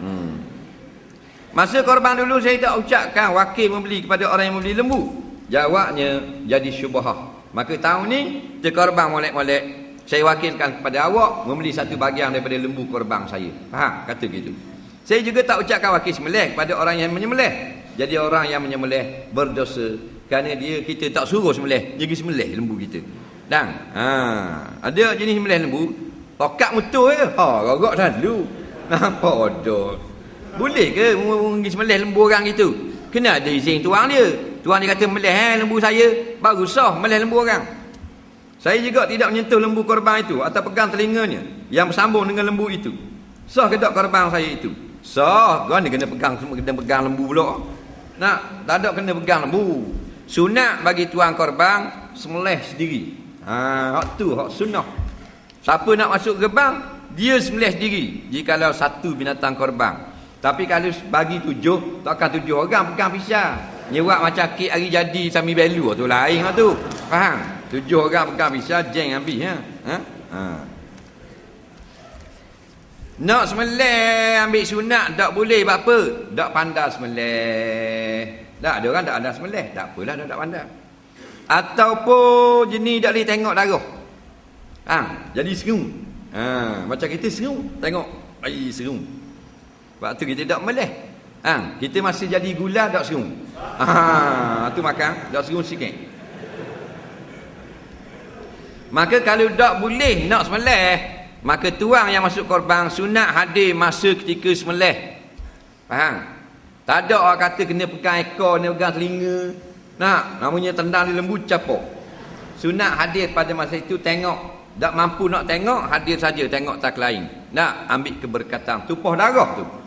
Hmm. Masa korban dulu saya tak ucapkan wakil membeli kepada orang yang membeli lembu. Jawabnya jadi syubhah. Maka tahun ni dia korban molek-molek. Saya wakilkan kepada awak membeli satu bahagian daripada lembu korban saya. Faham? Kata gitu. Saya juga tak ucapkan wakil sembelih kepada orang yang menyembelih. Jadi orang yang menyembelih berdosa kerana dia kita tak suruh sembelih, dia pergi sembelih lembu kita. Dan ha, ada jenis sembelih lembu tokat mutuh je. Ha, gagak selalu. Nampak bodoh. Boleh ke pergi sembelih lembu orang gitu? Kena ada izin tuan dia. Tuan dia kata melih eh, lembu saya, baru sah melih lembu orang. Saya juga tidak menyentuh lembu korban itu atau pegang telinganya yang bersambung dengan lembu itu. Sah ke tak korban saya itu? Sah. Kan dia kena pegang kena pegang lembu pula. Nak, tak ada kena pegang lembu. Sunat bagi tuan korban semelih sendiri. Ha, hak tu hak sunat. Siapa nak masuk gerbang, dia semelih sendiri. Jikalau satu binatang korban. Tapi kalau bagi tujuh, takkan tujuh orang pegang pisau. Nyewak macam kek hari jadi sami belu tu lain lah tu. Faham? Tujuh orang pegang pisau, jeng habis. Ha? Ha? Ha. Nak semelih ambil sunat, tak boleh buat apa? Tak pandai semelih. Tak ada orang tak ada semelih. Tak apalah, tak pandai. Ataupun jenis tak boleh tengok darah. Ha, jadi seru. Ha, macam kita seru. Tengok. Ai seru. Sebab tu kita tak melih. Ha, kita masih jadi gula tak seru. Ha, tu makan tak seru sikit. Maka kalau tak boleh nak semelih, maka tuang yang masuk korban sunat hadir masa ketika semelih. Faham? Tak ada orang kata kena pegang ekor, kena pegang telinga. Nak, namanya tendang di lembu capok. Sunat hadir pada masa itu tengok. Tak mampu nak tengok, hadir saja tengok tak lain. Nak ambil keberkatan. Tupuh darah tu.